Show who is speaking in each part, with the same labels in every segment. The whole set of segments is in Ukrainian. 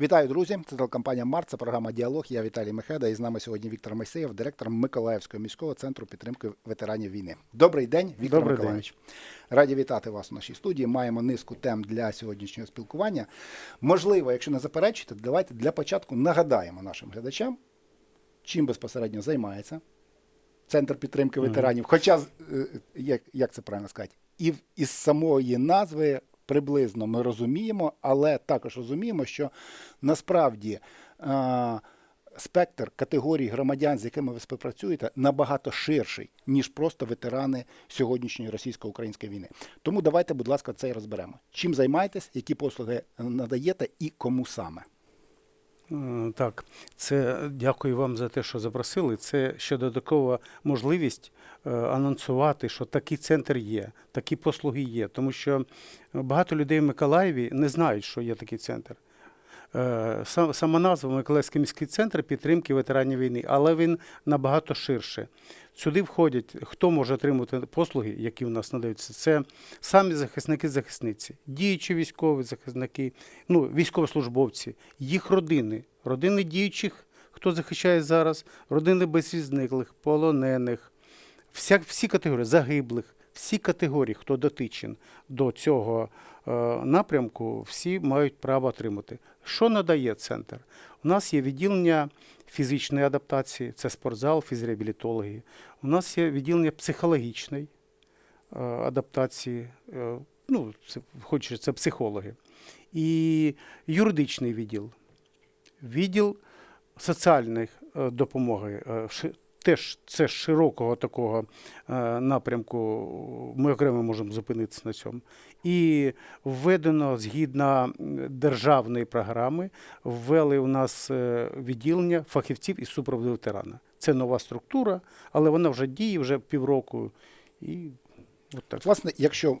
Speaker 1: Вітаю, друзі! Це телекомпанія Март, це програма Діалог. Я Віталій Мехеда. І з нами сьогодні Віктор Мойсеєв, директор Миколаївського міського центру підтримки ветеранів війни. Добрий день, Віктор
Speaker 2: Добрий
Speaker 1: Миколаївич. Раді вітати вас у нашій студії. Маємо низку тем для сьогоднішнього спілкування. Можливо, якщо не заперечите, давайте для початку нагадаємо нашим глядачам, чим безпосередньо займається центр підтримки ветеранів. Хоча, е, як, як це правильно сказати, і із самої назви приблизно ми розуміємо, але також розуміємо, що насправді е, спектр категорій громадян, з якими ви співпрацюєте, набагато ширший, ніж просто ветерани сьогоднішньої російсько-української війни. Тому давайте, будь ласка, це і розберемо. Чим займаєтесь, які послуги надаєте і кому саме?
Speaker 2: Е, Так, це дякую вам за те, що запросили. Це ще додаткова можливість е, анонсувати, що такий центр є, такі послуги є. Тому що багато людей в Миколаєві не знають, що є такий центр. Е, Сама назва Миколаївський міський центр підтримки ветеранів війни, але він набагато ширше. Сюди входять, хто може отримати послуги, які у нас надаються. Це самі захисники, захисниці, діючі військові захисники, ну, військовослужбовці, їх родини, родини діючих, хто захищає зараз, родини безвізниклих, полонених, вся, всі категорії загиблих, всі категорії, хто дотичен до цього е, напрямку, всі мають право отримати. Що надає центр? У нас є відділення фізичної адаптації, це спортзал, фізреабілітологи. У нас є відділення психологічної е, адаптації, е, ну, це, хоч це психологи, і юридичний відділ, відділ соціальної е, допомоги. Теж це широкого такого е, напрямку. Ми окремо можемо зупинитися на цьому. І введено згідно державної програми, ввели у нас е, відділення фахівців із супроводу ветерана. Це нова структура, але вона вже діє вже півроку. І от так.
Speaker 1: Власне, якщо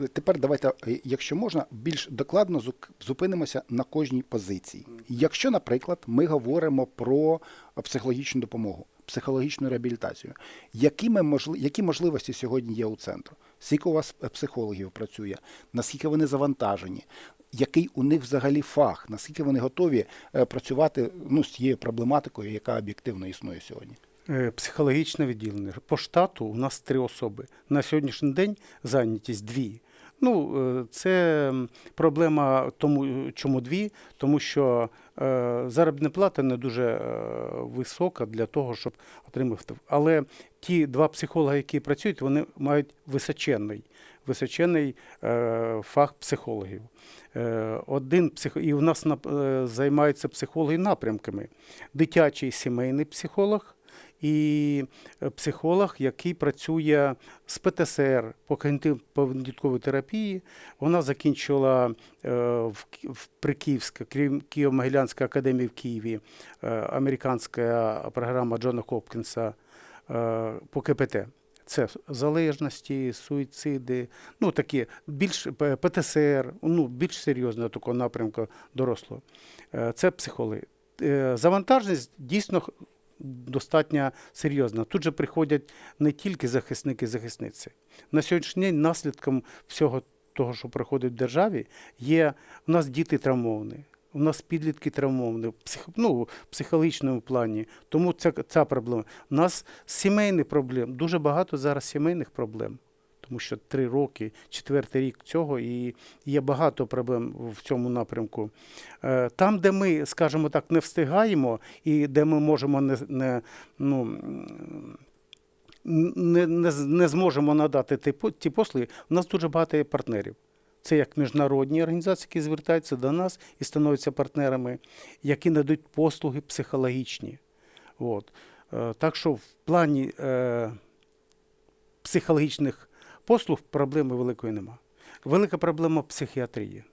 Speaker 1: е, тепер давайте, якщо можна, більш докладно зупинимося на кожній позиції. Якщо, наприклад, ми говоримо про психологічну допомогу, психологічну реабілітацію, які, ми можли, які можливості сьогодні є у центру? Скільки у вас психологів працює? Наскільки вони завантажені? Який у них взагалі фах? Наскільки вони готові е, працювати ну, з цією проблематикою, яка об'єктивно існує сьогодні?
Speaker 2: Е, Психологічне відділення. По штату у нас три особи. На сьогоднішній день зайнятість дві. Ну, е, це проблема тому, чому дві, тому що е, заробітна плата не дуже е, висока для того, щоб отримати. Але ті два психологи, які працюють, вони мають височенний, е, фах психологів. Один псих... І у нас займаються психологи напрямками. Дитячий сімейний психолог і е, психолог, який працює з ПТСР по когнітивно-поведінковій терапії. Вона закінчила е, в, в Прикиївська Києво-Могилянська академія в Києві, е, американська програма Джона Хопкінса по КПТ. Це залежності, суїциди, ну такі більш ПТСР, ну більш серйозного такого напрямку дорослого. Це психологи. Завантаженість дійсно достатньо серйозна. Тут же приходять не тільки захисники захисниці. На сьогоднішній день наслідком всього того, що проходить в державі, є у нас діти травмовані. У нас підлітки травмовані псих, ну, психологічному плані. Тому ця ця проблема. У нас сімейні проблеми. Дуже багато зараз сімейних проблем. Тому що три роки, четвертий рік цього, і є багато проблем в цьому напрямку. Е, Там, де ми, скажімо так, не встигаємо, і де ми можемо не, не, ну, не, не, не зможемо надати ті, ті послуги, у нас дуже багато є партнерів. Це як міжнародні організації, які звертаються до нас і становляться партнерами, які надають послуги психологічні. От. Е, Так що в плані е, психологічних послуг проблеми великої нема. Велика проблема психіатрії.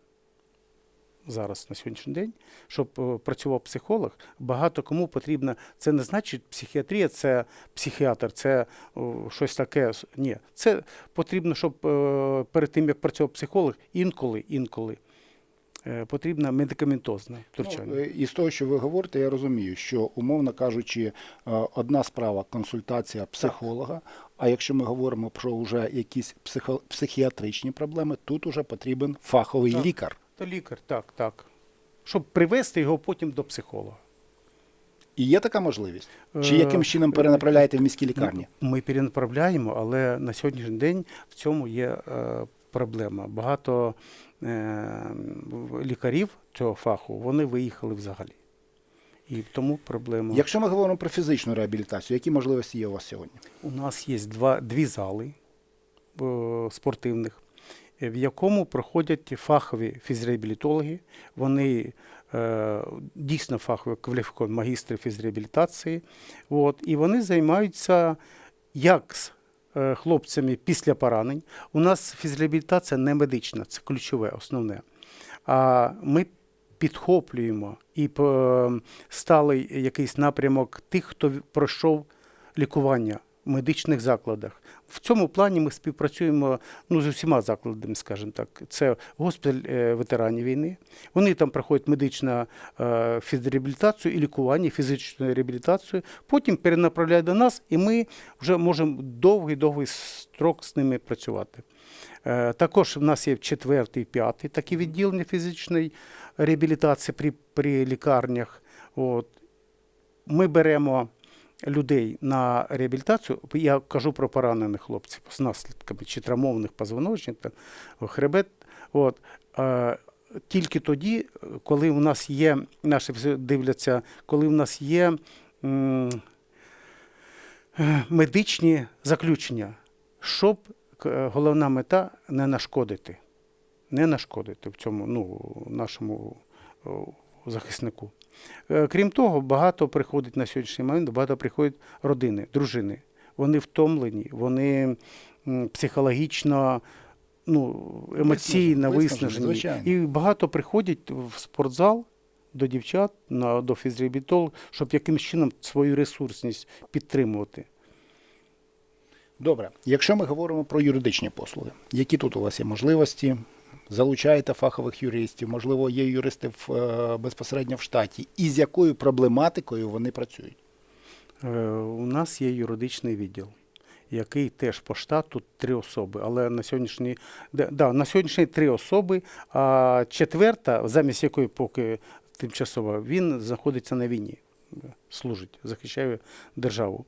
Speaker 2: Зараз на сьогоднішній день, щоб е, працював психолог, багато кому потрібно. Це не значить психіатрія, це психіатр, це о, щось таке. Ні, це потрібно, щоб о, перед тим як працював психолог, інколи, інколи е, потрібно медикаментозне втручання.
Speaker 1: Ну, е, і з того, що ви говорите, я розумію, що, умовно кажучи, е, одна справа консультація психолога, а якщо ми говоримо про вже якісь психо- психіатричні проблеми, тут уже потрібен фаховий
Speaker 2: Так.
Speaker 1: лікар.
Speaker 2: То лікар, так, так. щоб привести його потім до психолога.
Speaker 1: І є така можливість? Чи яким чином перенаправляєте в міські лікарні?
Speaker 2: Ну, Ми перенаправляємо, але на сьогоднішній день в цьому є проблема. Багато лікарів цього фаху вони виїхали взагалі. І тому проблема.
Speaker 1: Якщо ми говоримо про фізичну реабілітацію, які можливості є у вас сьогодні?
Speaker 2: У нас є два, дві зали е, спортивних, е, в якому проходять фахові фізреабілітологи. Вони е, дійсно фахові кваліфіковані магістри фізреабілітації. От, і вони займаються як з е, хлопцями після поранень. У нас фізреабілітація не медична, це ключове, основне. А ми підхоплюємо і стали сталий якийсь напрямок тих, хто пройшов лікування медичних закладах. В цьому плані ми співпрацюємо ну, з усіма закладами, скажімо так. Це госпіталь е, ветеранів війни. Вони там проходять медичну е, фізреабілітацію і лікування, фізичну реабілітацію. Потім перенаправляють до нас, і ми вже можемо довгий-довгий строк з ними працювати. Е, Також в нас є четвертий, п'ятий такі відділення фізичної реабілітації при, при лікарнях. От. Ми беремо людей на реабілітацію. Я кажу про поранених хлопців з наслідками чи травмованих позвоночник, там, хребет. От. Е, Тільки тоді, коли у нас є, наші дивляться, коли у нас є е, медичні заключення, щоб головна мета не нашкодити. Не нашкодити в цьому ну, нашому захиснику. Е, Крім того, багато приходить на сьогоднішній момент, багато приходять родини, дружини. Вони втомлені, вони психологічно, ну, емоційно
Speaker 1: Виснажені,
Speaker 2: виснажені. І багато приходять в спортзал до дівчат, на, до фізреабілітолога, щоб якимось чином свою ресурсність підтримувати.
Speaker 1: Добре, якщо ми говоримо про юридичні послуги, які тут у вас є можливості? Залучаєте фахових юристів, можливо, є юристи в, е, безпосередньо в штаті, і з якою проблематикою вони працюють?
Speaker 2: Е, У нас є юридичний відділ, який теж по штату три особи. Але на сьогоднішній да, да, на сьогоднішній три особи, а четверта, замість якої поки тимчасово, він знаходиться на війні, служить, захищає державу.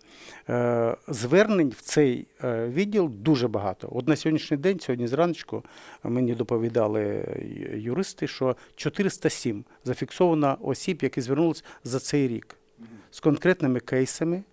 Speaker 2: Е, Звернень в цей е, відділ дуже багато. От на сьогоднішній день, сьогодні зранку, мені доповідали юристи, що 407 зафіксовано осіб, які звернулися за цей рік з конкретними кейсами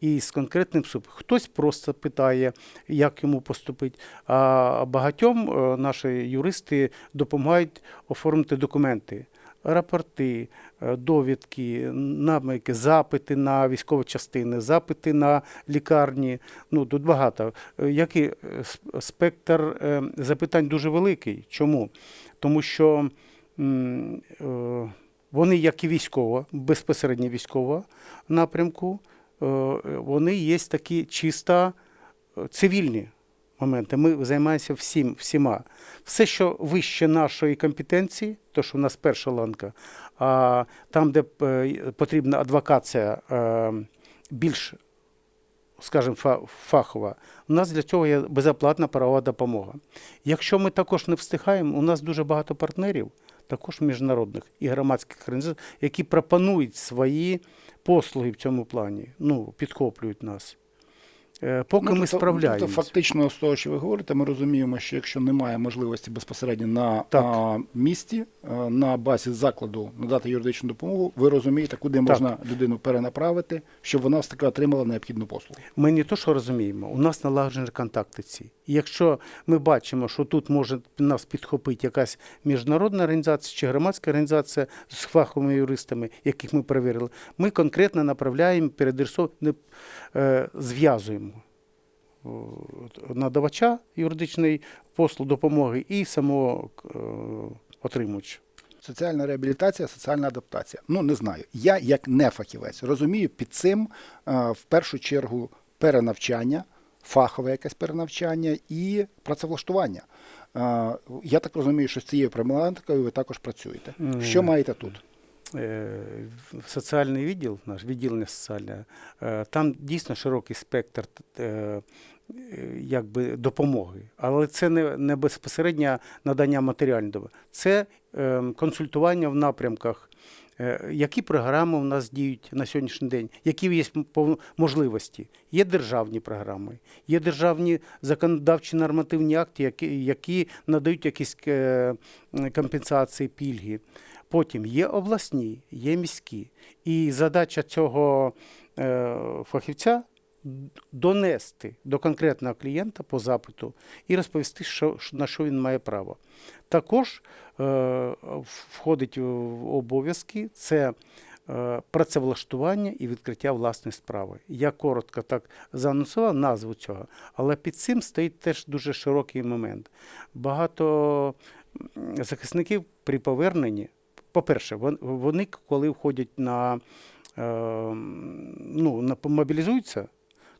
Speaker 2: і з конкретним суп. Хтось просто питає, як йому поступити. А багатьом е, наші юристи допомагають оформити документи. Рапорти, е, довідки, намики, запити на військові частини, запити на лікарні. Ну тут багато. Е, Як і е, сп- спектр запитань дуже великий. Чому? Тому що вони, як і військова, безпосередньо військова напрямку, вони є такі чисто цивільні моменти. Ми займаємося всім, всіма. Все, що вище нашої компетенції, то що в нас перша ланка, а там, де е, потрібна адвокація е, більш, скажімо, фахова, у нас для цього є безоплатна правова допомога. Якщо ми також не встигаємо, у нас дуже багато партнерів, також міжнародних і громадських організацій, які пропонують свої послуги в цьому плані, ну, підхоплюють нас. Е, Поки ми
Speaker 1: тобто-
Speaker 2: справляємось.
Speaker 1: Тобто, фактично, з того, що ви говорите, ми розуміємо, що якщо немає можливості безпосередньо на
Speaker 2: Так.
Speaker 1: місці, на базі закладу надати юридичну допомогу, ви розумієте, куди
Speaker 2: Так.
Speaker 1: можна людину перенаправити, щоб вона все таки отримала необхідну послугу.
Speaker 2: Ми не то, що розуміємо, у нас налагоджені контакти ці. І якщо ми бачимо, що тут може нас підхопити якась міжнародна організація чи громадська організація з фаховими юристами, яких ми перевірили, ми конкретно направляємо, переадресовуємо, е, зв'язуємо надавача юридичної послуг допомоги і самого е, отримувача.
Speaker 1: Соціальна реабілітація, соціальна адаптація. Ну не знаю. Я як не фахівець розумію під цим е, в першу чергу перенавчання, фахове якесь перенавчання і працевлаштування. Е, Я так розумію, що з цією проблематикою ви також працюєте. Що маєте тут?
Speaker 2: Е, соціальний відділ, наш відділення соціальне, е, там дійсно широкий спектр е, е, якби допомоги, але це не, не безпосереднє надання матеріальної допомоги. Це е, консультування в напрямках, е, які програми у нас діють на сьогоднішній день, які є можливості. Є державні програми, є державні законодавчі нормативні акти, які, які надають якісь е, компенсації, пільги. Потім є обласні, є міські. І задача цього е, фахівця донести до конкретного клієнта по запиту і розповісти, що, на що він має право. Також е, входить в обов'язки це е, працевлаштування і відкриття власної справи. Я коротко так заанонсував назву цього, але під цим стоїть теж дуже широкий момент. Багато захисників при поверненні, по-перше, вони, коли входять на е, ну, мобілізуються,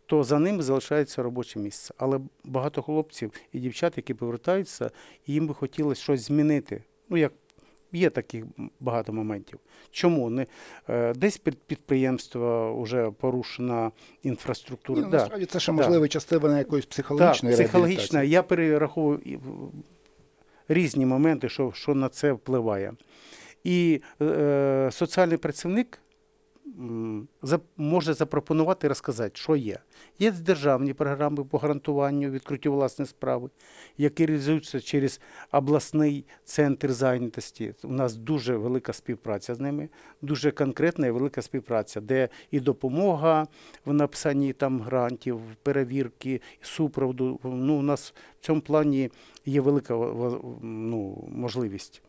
Speaker 2: то за ними залишається робоче місце. Але багато хлопців і дівчат, які повертаються, їм би хотілося щось змінити. Ну, як є таких багато моментів. Чому? Не, е, десь під підприємство вже порушена інфраструктура.
Speaker 1: Ні, ну, насправді це ще
Speaker 2: да.
Speaker 1: можливо частина якоїсь
Speaker 2: Так,
Speaker 1: психологічної
Speaker 2: психологічна. Я перераховую різні моменти, що, що на це впливає. І е, соціальний працівник може запропонувати і розказати, що є. Є державні програми по гарантуванню відкриттю власної справи, які реалізуються через обласний центр зайнятості. У нас дуже велика співпраця з ними, дуже конкретна і велика співпраця, де і допомога в написанні там грантів, перевірки, супроводу. Ну, у нас в цьому плані є велика ну, можливість.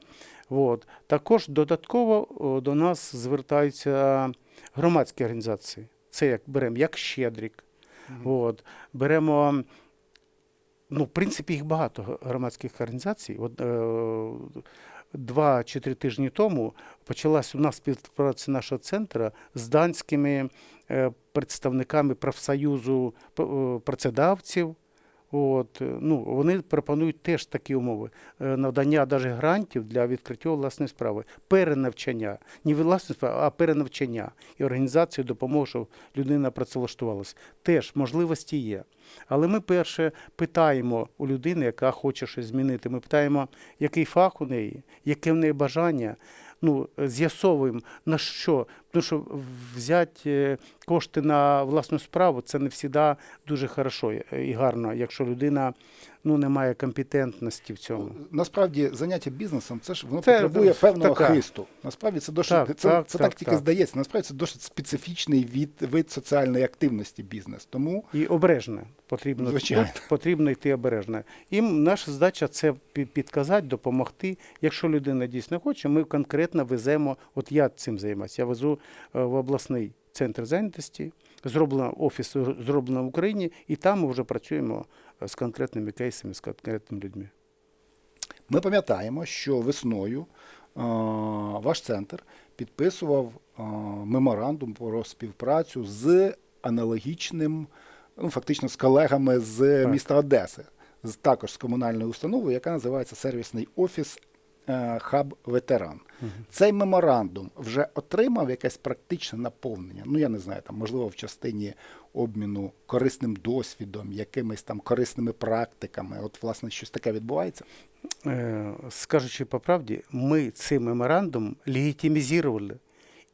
Speaker 2: От. Також додатково до нас звертаються громадські організації. Це як беремо як Щедрік. От. Беремо, ну, в принципі, їх багато громадських організацій. От, е, два чи три тижні тому почалась у нас співпраця нашого центру з данськими е, представниками профсоюзу працедавців. От, е, ну, вони пропонують теж такі умови: Е, надання навіть грантів для відкриття власної справи, перенавчання, не власної справи, а перенавчання і організацію допомоги, щоб людина працевлаштувалася. Теж можливості є. Але ми перше питаємо у людини, яка хоче щось змінити. Ми питаємо, який фах у неї, яке в неї бажання. Ну, е, з'ясовуємо на що. Тому що взяти е, кошти на власну справу це не завжди дуже хорошо і гарно, якщо людина ну, не має компетентності в цьому.
Speaker 1: Насправді заняття бізнесом це ж воно
Speaker 2: Це,
Speaker 1: потребує
Speaker 2: це,
Speaker 1: певного
Speaker 2: така.
Speaker 1: хисту. Насправді це досить
Speaker 2: Так,
Speaker 1: це,
Speaker 2: так,
Speaker 1: це
Speaker 2: так,
Speaker 1: так тільки
Speaker 2: так.
Speaker 1: здається. Насправді це досить специфічний від вид соціальної активності бізнес. Тому
Speaker 2: І обережно потрібно,
Speaker 1: Звичайно.
Speaker 2: потрібно йти обережно. І наша задача це пі- підказати, допомогти. Якщо людина дійсно хоче, ми конкретно веземо. От я цим займаюся. Я везу е, в обласний центр зайнятості, зроблено офіс е, зроблено в Україні, і там ми вже працюємо е, з конкретними кейсами, з конкретними людьми.
Speaker 1: ми пам'ятаємо, що весною ваш центр підписував меморандум про співпрацю з аналогічним, ну фактично з колегами з
Speaker 2: Так.
Speaker 1: міста Одеси, також з комунальною установою, яка називається сервісний офіс. Е, Хаб ветеран. Цей меморандум вже отримав якесь практичне наповнення. Ну, я не знаю, там, можливо, в частині обміну корисним досвідом, якимись там корисними практиками. От, власне, щось таке відбувається.
Speaker 2: Е, Скажучи по правді, ми цей меморандум легітимізували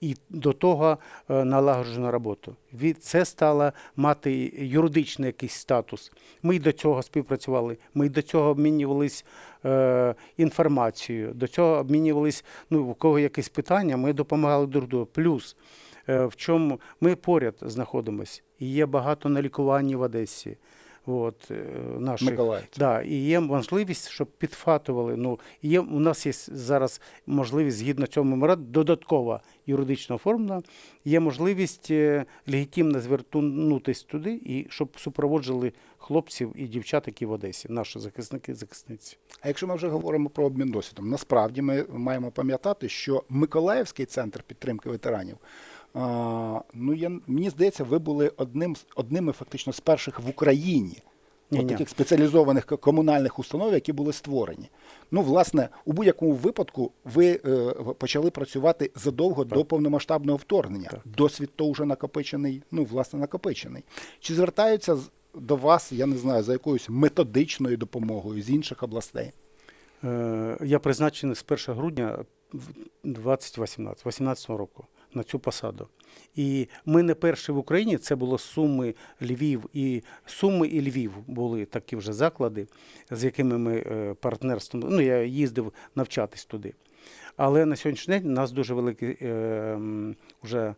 Speaker 2: і до того е, налагоджену роботу. Це стало мати юридичний якийсь статус. Ми до цього співпрацювали, ми до цього обмінювались е, інформацією, до цього обмінювались, ну, у кого якісь питання, ми допомагали друг другу. Плюс е, в чому ми поряд знаходимося, і є багато на лікуванні в Одесі. От, е, наших, Да, і є можливість, щоб підфатували. Ну, є, у нас є зараз можливість, згідно цього меморандуму, додаткова юридично оформлена, є можливість е, легітимно звернутися туди, і щоб супроводжували хлопців і дівчат, які в Одесі, наші захисники, захисниці.
Speaker 1: А якщо ми вже говоримо про обмін досвідом, насправді ми маємо пам'ятати, що Миколаївський центр підтримки ветеранів. Ну, я, мені здається, ви були одним одними фактично з перших в Україні таких спеціалізованих комунальних установ, які були створені. Ну, власне, у будь-якому випадку ви е, почали працювати задовго до повномасштабного вторгнення.
Speaker 2: Так.
Speaker 1: Досвід то вже накопичений, ну, власне, накопичений. Чи звертаються до вас, я не знаю, за якоюсь методичною допомогою з інших областей?
Speaker 2: Е, Я призначений з 1 грудня 2018 18 року на цю посаду. І ми не перші в Україні, це було Суми, Львів і Суми і Львів були такі вже заклади, з якими ми е, партнерством. Ну, я їздив навчатись туди. Але на сьогоднішній день у нас дуже великий е, вже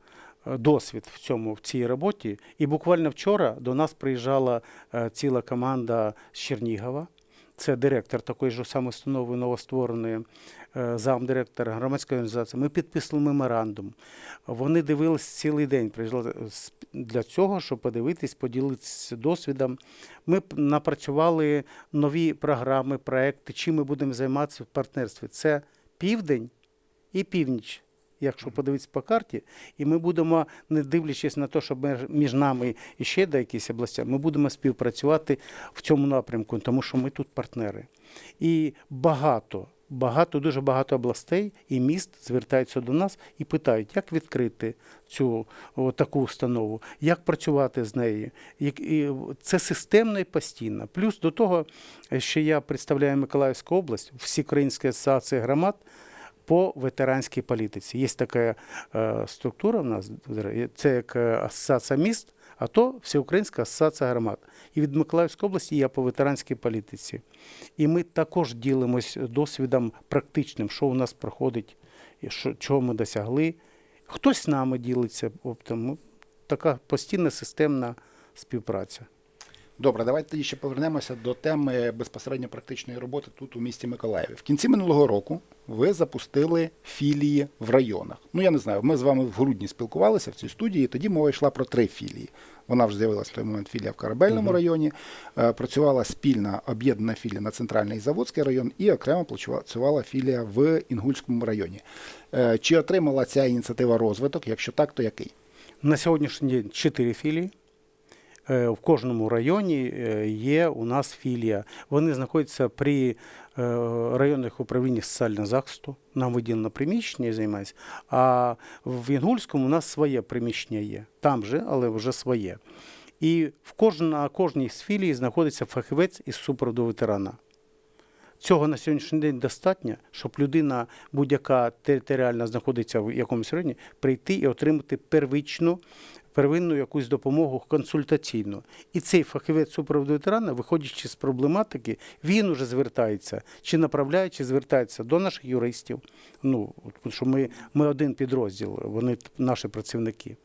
Speaker 2: е, досвід в цьому в цій роботі. І буквально вчора до нас приїжджала е, ціла команда з Чернігова. Це директор такої ж самої установи новоствореної, е, замдиректор громадської організації. Ми підписали меморандум. Вони дивились цілий день. З- для цього, щоб подивитись, поділитися досвідом. Ми напрацювали нові програми, проекти, чим ми будемо займатися в партнерстві. Це південь і північ. Якщо подивитися по карті, і ми будемо, не дивлячись на те, що між- нами і ще до якісь ми будемо співпрацювати в цьому напрямку, тому що ми тут партнери. І багато, багато, дуже багато областей і міст звертаються до нас і питають, як відкрити цю о, таку установу, як працювати з нею. Як, і це системно і постійно. Плюс до того, що я представляю Миколаївську область, Всеукраїнська асоціація громад по ветеранській політиці. Є така е, структура в нас, це як е, асоціація міст, а то Всеукраїнська асоціація громад. І від Миколаївської області я по ветеранській політиці. І ми також ділимось досвідом практичним, що у нас проходить, що, чого ми досягли. Хтось з нами ділиться Така постійна системна співпраця.
Speaker 1: Добре, давайте тоді ще повернемося до теми безпосередньо практичної роботи тут у місті Миколаєві. В кінці минулого року ви запустили філії в районах. Ну я не знаю, ми з вами в грудні спілкувалися в цій студії. Тоді мова йшла про три філії. Вона вже з'явилася в той момент філія в Корабельному районі. Е, Працювала спільна об'єднана філія на центральний Заводський район і окремо працювала філія в Інгульському районі. Е, Чи отримала ця ініціатива розвиток? Якщо так, то який?
Speaker 2: На сьогоднішній день чотири філії. Е, В кожному районі е, є у нас філія. Вони знаходяться при е, районних управліннях соціального захисту. Нам виділено приміщення і займаються. А в Інгульському у нас своє приміщення є. Там же, але вже своє. І в кожна, на кожній з філій знаходиться фахівець із супроводу ветерана. Цього на сьогоднішній день достатньо, щоб людина, будь-яка територіально знаходиться в якомусь районі, прийти і отримати первичну, первинну якусь допомогу консультаційну. І цей фахівець супроводу ветерана, виходячи з проблематики, він уже звертається, чи направляє, чи звертається до наших юристів. Ну, тому що ми, ми один підрозділ, вони наші працівники.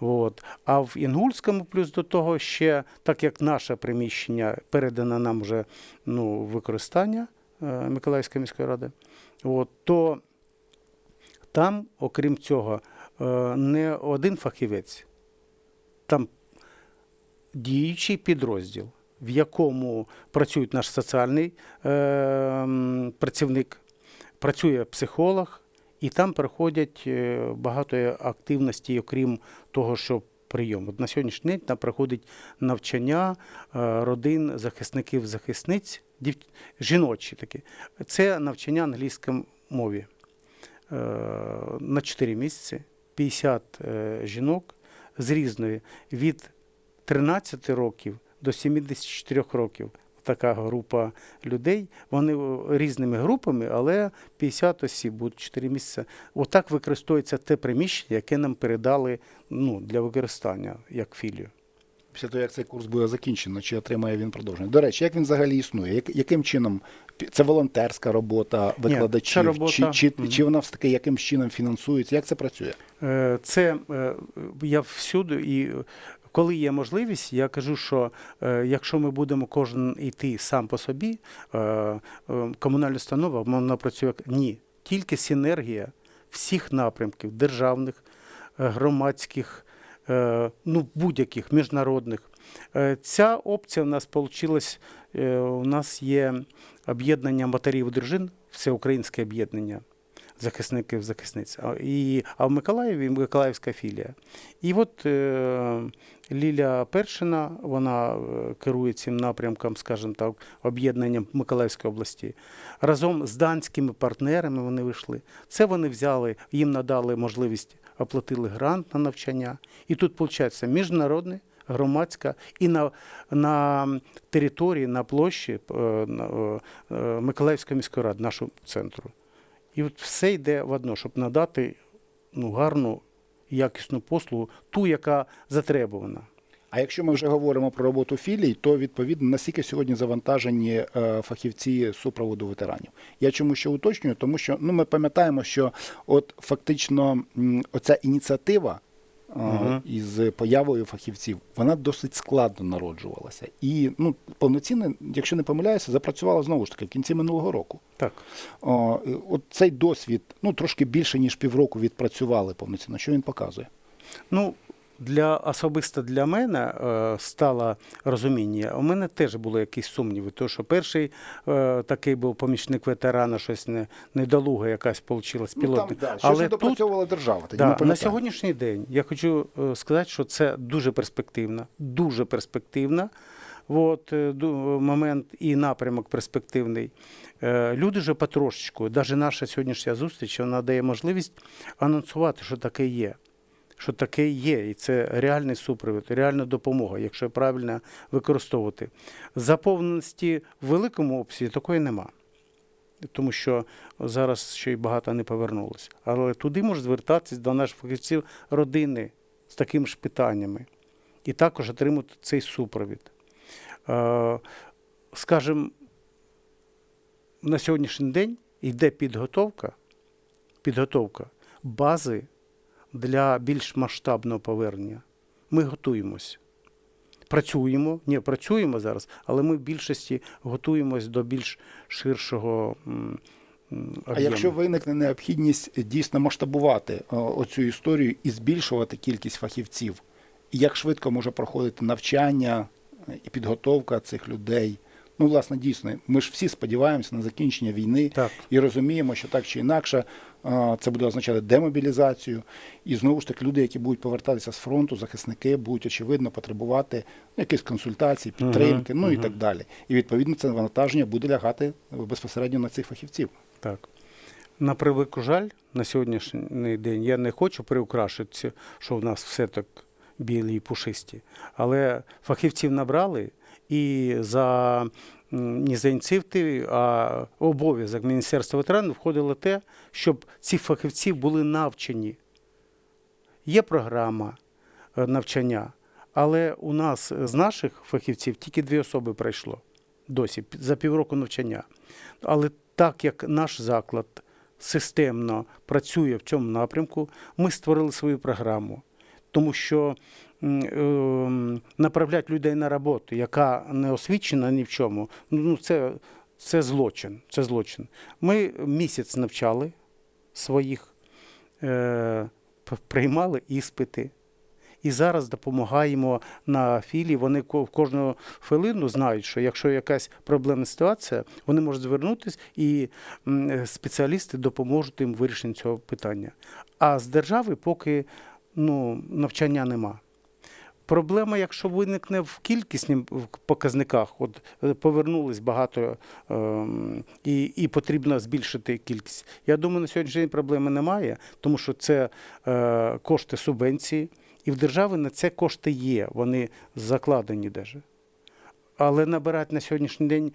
Speaker 2: От. А в Інгульському, плюс до того, ще, так як наше приміщення передано нам вже ну, використання е, Миколаївської міської ради, от, то там, окрім цього, е, не один фахівець, там діючий підрозділ, в якому працює наш соціальний е, працівник, працює психолог, і там проходять е, багато активності, окрім того, що прийом. От на сьогоднішній день там проходить навчання е, родин захисників захисниць, дів... жіночі такі. Це навчання англійській мові е, на 4 місяці. 50 е, жінок з різної від 13 років до 74 років. Така група людей. Вони е, різними групами, але 50 осіб будуть 4 місяці. Отак використовується те приміщення, яке нам передали ну, для використання як філію.
Speaker 1: Після того, як цей курс буде закінчено, чи отримає він продовження? До речі, як він взагалі існує? Як, яким чином це волонтерська робота викладачів?
Speaker 2: це робота,
Speaker 1: Чи, чи,
Speaker 2: мгм.
Speaker 1: чи вона все таки яким чином фінансується? Як це працює?
Speaker 2: Е, Це е, я всюди, і коли є можливість, я кажу, що е, якщо ми будемо кожен йти сам по собі, е, е, комунальна установа вона працює ні, тільки синергія всіх напрямків державних, е, громадських, ну будь-яких міжнародних. Е, Ця опція в нас вийшла. У нас є об'єднання матерів дружин, всеукраїнське об'єднання захисників захисниць. І, а в Миколаєві Миколаївська філія. І от е, Ліля Першина, вона е, керує цим напрямком, скажімо так, об'єднанням Миколаївської області. Разом з данськими партнерами вони вийшли. Це вони взяли, їм надали можливість, оплатили грант на навчання. І тут, виходить, міжнародне громадська і на, на території, на площі е, е, е, Миколаївської міської ради, нашого центру. І от все йде в одно, щоб надати ну, гарну, якісну послугу, ту, яка затребувана.
Speaker 1: А якщо ми вже говоримо про роботу філій, то відповідно наскільки сьогодні завантажені е, фахівці супроводу ветеранів? Я чому ще уточнюю, тому що ну ми пам'ятаємо, що от фактично м, оця ініціатива.
Speaker 2: Мгм.
Speaker 1: Із появою фахівців вона досить складно народжувалася, і ну повноцінно, якщо не помиляюся, запрацювала знову ж таки в кінці минулого року.
Speaker 2: Так.
Speaker 1: О, е, от цей досвід, ну трошки більше ніж півроку відпрацювали повноцінно. Що він показує?
Speaker 2: Ну, для особисто для мене е, стало розуміння. У мене теж були якісь сумніви, тому що перший е, такий був помічник ветерана, щось не, недолуга якась вийшла
Speaker 1: Ну,
Speaker 2: пілотник.
Speaker 1: да,
Speaker 2: Але тут
Speaker 1: допрацьовувала держава. Тоді
Speaker 2: Да, на сьогоднішній день я хочу е, сказати, що це дуже перспективно, дуже перспективно. От, момент і напрямок перспективний. Люди вже потрошечку, навіть наша сьогоднішня зустріч, вона дає можливість анонсувати, що таке є. Що таке є, і це реальний супровід, реальна допомога, якщо правильно використовувати. Заповненості в великому обсязі такої нема тому що зараз ще й багато не повернулося. Але туди може звертатись до наших фахівців родини з такими ж питаннями і також отримати цей супровід. Е, Скажімо, на сьогоднішній день йде підготовка, підготовка бази для більш масштабного повернення. Ми готуємось. Працюємо, ні, працюємо зараз, але ми в більшості готуємось до більш ширшого м,
Speaker 1: А якщо виникне необхідність дійсно масштабувати оцю історію і збільшувати кількість фахівців, як швидко може проходити навчання е, і підготовка цих людей? Ну, власне, дійсно, ми ж всі сподіваємося на закінчення війни
Speaker 2: Так.
Speaker 1: і розуміємо, що так чи інакше е, це буде означати демобілізацію. І знову ж таки, люди, які будуть повертатися з фронту, захисники будуть очевидно потребувати якихось консультацій, підтримки, ну і
Speaker 2: мгм.
Speaker 1: так далі. І відповідно це навантаження буде лягати безпосередньо на цих фахівців.
Speaker 2: Так. На превелику жаль, на сьогоднішній день я не хочу приукрашити, що в нас все так білі і пушисті. Але фахівців набрали і за не за ініціативи, а обов'язок Міністерства ветеранів входило те, щоб ці фахівці були навчені. Є програма е, навчання, але у нас з наших фахівців тільки дві особи пройшло досі за півроку навчання. Але так як наш заклад системно працює в цьому напрямку, ми створили свою програму, тому що направляти людей на роботу, яка не освічена ні в чому, ну це, це злочин. Це злочин. Ми місяць навчали своїх, е, приймали іспити. І зараз допомагаємо на філії. Вони в кожну хвилину знають, що якщо якась проблемна ситуація, вони можуть звернутися і спеціалісти допоможуть їм в вирішенні цього питання. А з держави поки ну, навчання нема. Проблема, якщо виникне в кількісних показниках, от е, повернулись багато ем, і, і потрібно збільшити кількість. Я думаю, на сьогоднішній день проблеми немає, тому що це е, кошти субвенції, і в держави на це кошти є, вони закладені даже. Але набирати на сьогоднішній день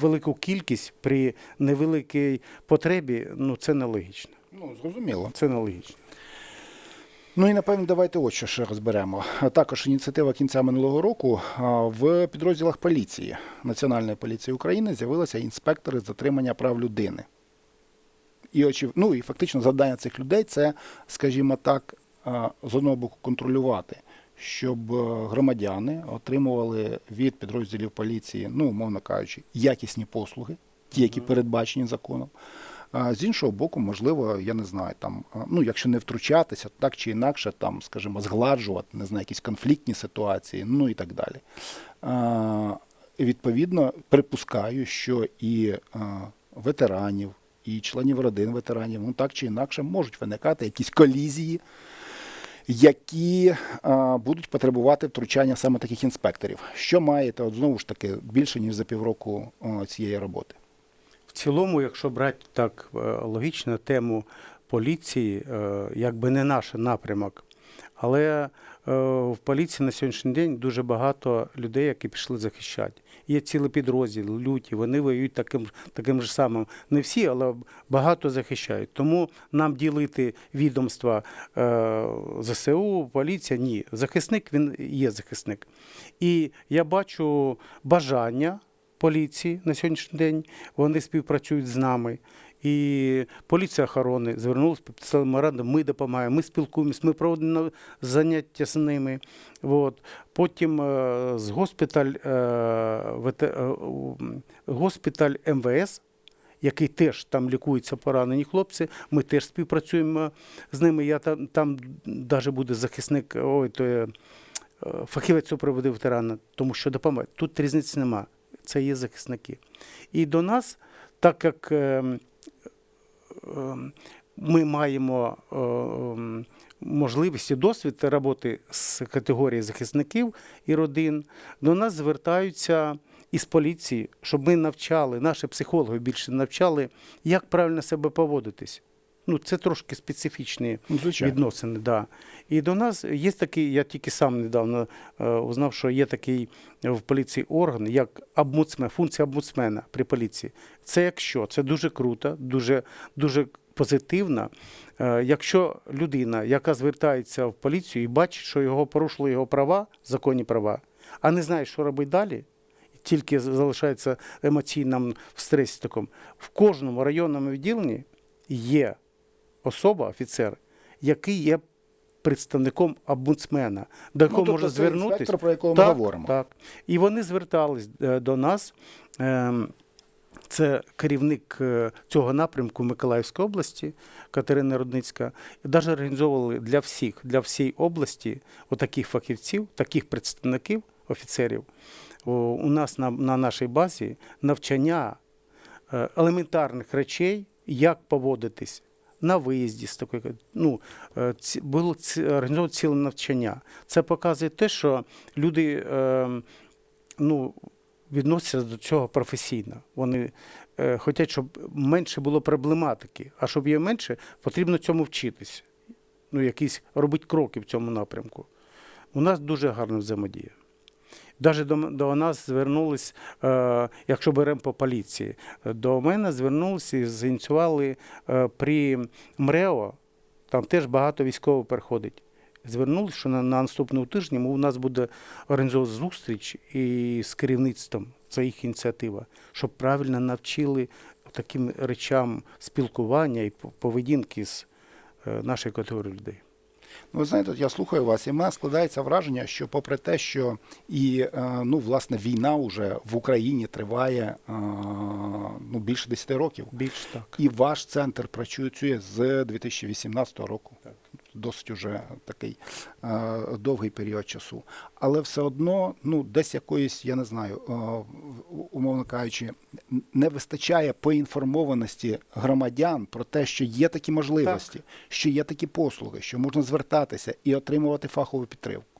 Speaker 2: велику кількість при невеликій потребі, ну це нелогічно.
Speaker 1: Ну, зрозуміло.
Speaker 2: Це нелогічно.
Speaker 1: Ну і напевно, давайте от що ще розберемо. Також ініціатива кінця минулого року в підрозділах поліції Національної поліції України з'явилися інспектори з затримання прав людини. І очів... ну, і фактично завдання цих людей це, скажімо так, з одного боку контролювати, щоб е, громадяни отримували від підрозділів поліції, ну, умовно кажучи, якісні послуги, ті, які передбачені законом. З іншого боку, можливо, я не знаю, там, ну, якщо не втручатися, так чи інакше, там, скажімо, згладжувати, не знаю, якісь конфліктні ситуації, ну і так далі. Відповідно, припускаю, що і ветеранів, і членів родин ветеранів, ну так чи інакше, можуть виникати якісь колізії, які будуть потребувати втручання саме таких інспекторів. Що маєте, от знову ж таки, більше ніж за півроку цієї роботи?
Speaker 2: Цілому, якщо брати так е, логічно тему поліції, е, якби не наш напрямок, але в поліції на сьогоднішній день дуже багато людей, які пішли захищати. Є цілий підрозділ, люті, вони воюють таким, таким же самим. Не всі, але багато захищають. Тому нам ділити відомства е, ЗСУ, поліція ні. Захисник він є захисник. І я бачу бажання поліції на сьогоднішній день. Вони співпрацюють з нами. І поліція охорони звернулася, підписали меморандум, ми допомагаємо, ми спілкуємося, ми проводимо заняття з ними. От. Потім е, з госпіталь, е, е, госпіталь МВС, який теж там лікуються поранені хлопці, ми теж співпрацюємо з ними. Я там, там навіть буде захисник, ой, то е, фахівець супроводу ветерана, тому що допомагає. Тут різниці нема. Це є захисники. І до нас, так як ем, ем, ми маємо ем, можливість і досвід роботи з категорії захисників і родин, до нас звертаються із поліції, щоб ми навчали, наші психологи більше навчали, як правильно себе поводитись. Ну, це трошки специфічні
Speaker 1: Ну, звичайно.
Speaker 2: відносини. Да. І до нас є такий, я тільки сам недавно е, узнав, що є такий в поліції орган, як обмудсмен, функція обмудсмена при поліції. Це якщо, це дуже круто, дуже, дуже позитивно. Е, якщо людина, яка звертається в поліцію і бачить, що його порушили його права, законні права, а не знає, що робити далі, тільки залишається емоційним в стресі такому, в кожному районному відділенні є особа, офіцер, який є представником омбудсмена, до якого
Speaker 1: тобто
Speaker 2: може звернутися.
Speaker 1: про якого ми
Speaker 2: так,
Speaker 1: говоримо.
Speaker 2: Так. І вони звертались е, до нас. ем, Це керівник е, цього напрямку Миколаївської області Катерина Рудницька. І навіть організовували для всіх, для всієї області отаких фахівців, таких представників, офіцерів. У нас на, на нашій базі навчання е, елементарних речей, як поводитись на виїзді з такої. Ну, е, було ці- організовано ціле навчання. Це показує те, що люди е, ну, відносяться до цього професійно. Вони е, хочуть, щоб менше було проблематики, а щоб її менше, потрібно цьому вчитися. Ну, якісь робити кроки в цьому напрямку. У нас дуже гарна взаємодія. Навіть до, до нас звернулись, е, якщо беремо по поліції, е, до мене звернулися і зініціювали е, при МРЕО, там теж багато військових приходить. Звернулися, що на, на наступному тижні у нас буде організована зустріч і з керівництвом, це їх ініціатива, щоб правильно навчили таким речам спілкування і по- поведінки з е, нашої категорії людей.
Speaker 1: Ну, ви знаєте, я слухаю вас, і в мене складається враження, що попри те, що і е, ну, власне війна вже в Україні триває е, ну, більше 10 років.
Speaker 2: Більш так.
Speaker 1: І ваш центр працює з 2018 року. Досить уже такий е, довгий період часу. Але все одно, ну, десь якоїсь, я не знаю, е, умовно кажучи, не вистачає поінформованості громадян про те, що є такі можливості, що є такі послуги, що можна звертатися і отримувати фахову підтримку.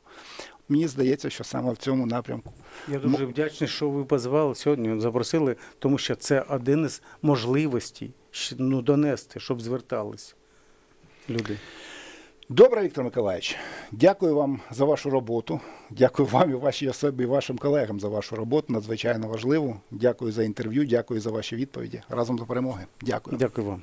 Speaker 1: Мені здається, що саме в цьому напрямку
Speaker 2: Я дуже вдячний, що ви позвали сьогодні, запросили, тому що це один із можливостей ну, донести, щоб звертались люди.
Speaker 1: Добре, Віктор Миколаївич, дякую вам за вашу роботу. Дякую вам і вашій особі, і вашим колегам за вашу роботу. Надзвичайно важливу. Дякую за інтерв'ю, дякую за ваші відповіді. Разом до перемоги. Дякую.
Speaker 2: Дякую вам.